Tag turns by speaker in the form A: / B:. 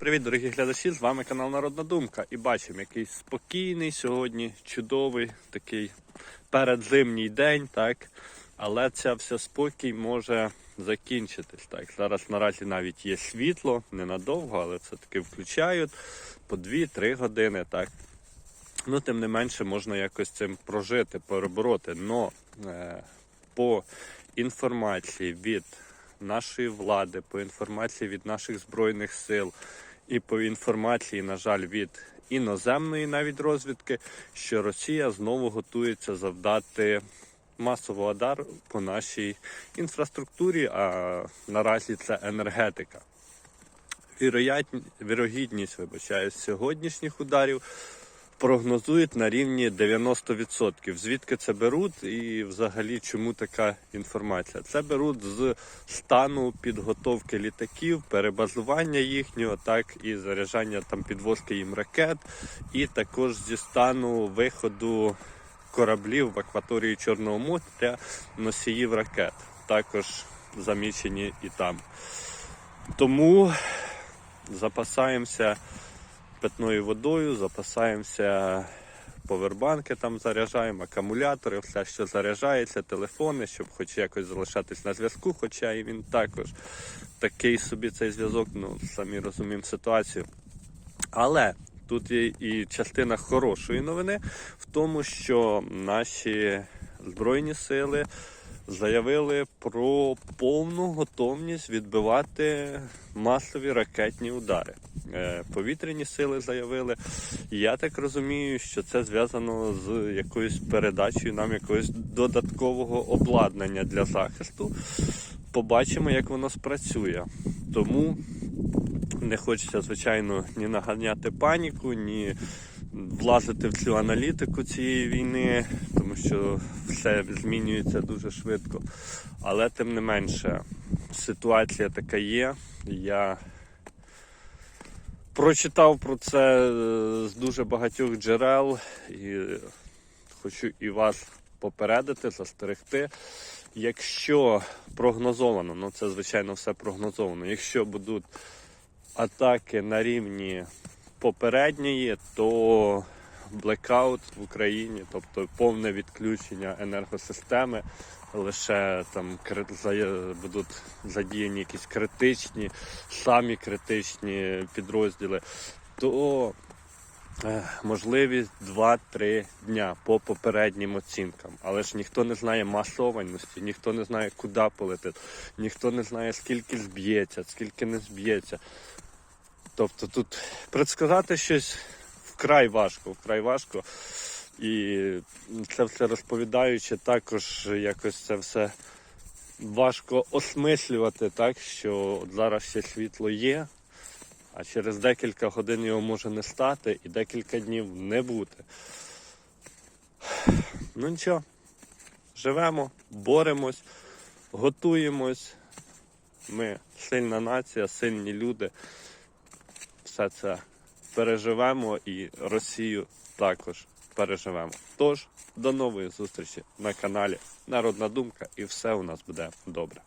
A: Привіт, дорогі глядачі! З вами канал Народна Думка. І бачимо, який спокійний сьогодні, чудовий такий передзимній день, так. Але ця вся спокій може закінчитись. Так. Зараз наразі навіть є світло, ненадовго, але це таки включають по 2-3 години. так. Ну, тим не менше, можна якось цим прожити, перебороти. Но е, по інформації від нашої влади, по інформації від наших збройних сил і по інформації, на жаль, від іноземної навіть розвідки, що Росія знову готується завдати масового удар по нашій інфраструктурі, а наразі це енергетика. Вірогідність, вибачаю, сьогоднішніх ударів прогнозують на рівні 90%. Звідки це беруть і взагалі чому така інформація? Це беруть з стану підготовки літаків, перебазування їхнього, так і заряджання там підвозки їм ракет, і також зі стану виходу кораблів в акваторії Чорного моря носіїв ракет. Також замічені і там. Тому запасаємося питною водою, запасаємося повербанки там заряджаємо, акумулятори, все, що заряджається, телефони, щоб хоч якось залишатись на зв'язку, хоча і він також такий собі цей зв'язок, ну самі розуміємо ситуацію. Але тут є і частина хорошої новини в тому, що наші збройні сили заявили про повну готовність відбивати масові ракетні удари. Е, Повітряні сили заявили. Я так розумію, що це зв'язано з якоюсь передачею нам якогось додаткового обладнання для захисту. Побачимо, як воно спрацює. Тому не хочеться, звичайно, ні наганяти паніку, ні влазити в цю аналітику цієї війни, тому що все змінюється дуже швидко. Але тим не менше, ситуація така є. Я прочитав про це е, з дуже багатьох джерел і хочу і вас попередити, застерегти. Якщо прогнозовано, ну це звичайно все прогнозовано, якщо будуть атаки на рівні попередньої, то блекаут в Україні, тобто повне відключення енергосистеми, лише там будуть задіяні якісь критичні, самі критичні підрозділи, то е, можливість 2-3 дня по попереднім оцінкам. Але ж ніхто не знає масованості, ніхто не знає, куди полетить, ніхто не знає, скільки зб'ється, скільки не зб'ється. Тобто тут предсказати щось вкрай важко, вкрай важко. І це все розповідаючи, також якось це все важко осмислювати, так, що от зараз ще світло є, а через декілька годин його може не стати і декілька днів не бути. Ну нічого, живемо, боремось, готуємось. Ми сильна нація, сильні люди все це переживемо і Росію також переживемо. Тож, до нової зустрічі на каналі Народна Думка і все у нас буде добре.